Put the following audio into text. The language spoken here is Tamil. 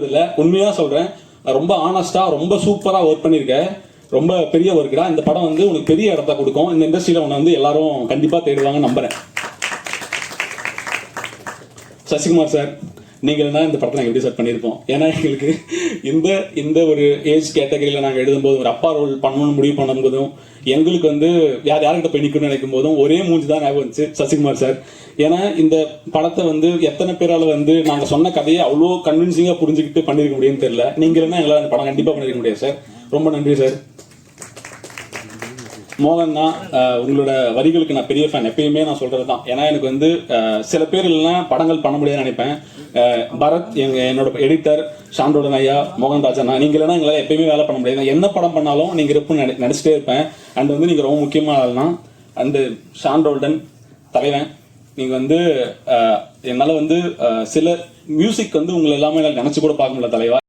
இல்ல உண்மையாக சொல்றேன். ரொம்ப ஆனஸ்ட்டாக ரொம்ப சூப்பராக ஒர்க் பண்ணியிருக்கேன் ரொம்ப பெரிய ஒர்க்குடா இந்த படம் வந்து உனக்கு பெரிய இடத்த கொடுக்கும். இந்த இண்டஸ்ட்ரியில் உன்னை வந்து எல்லாரும் கண்டிப்பாக தேடுவாங்க நம்புறேன். சசிகுமார் சார் நீங்கள்னா இந்த படத்தை நாங்கள் எப்படி செட் பண்ணியிருப்போம்? ஏன்னா எங்களுக்கு இந்த இந்த ஒரு ஏஜ் கேட்டகரியில் நாங்கள் எழுதும்போது ஒரு அப்பா ரோல் பண்ணணும்னு முடிவு பண்ணும்போதும் எங்களுக்கு வந்து யார் யார்கிட்ட போய் நிற்கணும்னு நினைக்கும் போதும் ஒரே மூஞ்சி தான் ஞாபகம் வந்துச்சு சசிகுமார் சார் ஏன்னா இந்த படத்தை வந்து எத்தனை பேரால் வந்து நாங்கள் சொன்ன கதையை அவ்வளோ கன்வின்சிங்காக புரிஞ்சுக்கிட்டு பண்ணியிருக்க முடியும்னு தெரியல. நீங்கள் எங்களால் அந்த படம் கண்டிப்பாக பண்ணியிருக்க முடியாது சார் ரொம்ப நன்றி சார் மோகன் தான் உங்களோட வரிகளுக்கு நான் பெரிய ஃபேன் எப்பயுமே நான் சொல்றது தான் ஏன்னா எனக்கு வந்து சில பேர் இல்லைன்னா படங்கள் பண்ண முடியாதுன்னு நினைப்பேன். பரத் எங்க என்னோட எடிட்டர் சாண்டோடன் ஐயா மோகன் ராஜண்ணா நீங்க இல்லைன்னா எங்களால் எப்பயுமே வேலை பண்ண முடியாது. என்ன படம் பண்ணாலும் நீங்க இருப்புன்னு நினை நினைச்சிட்டே இருப்பேன். அண்ட் வந்து நீங்க ரொம்ப முக்கியமான ஆள்னா அண்டு ஷாண்டோல்டன் தலைவன். நீங்க வந்து என்னால் வந்து சில மியூசிக் வந்து உங்களை எல்லாமே என்னால் நினைச்சு கூட பார்க்க முடியல தலைவா.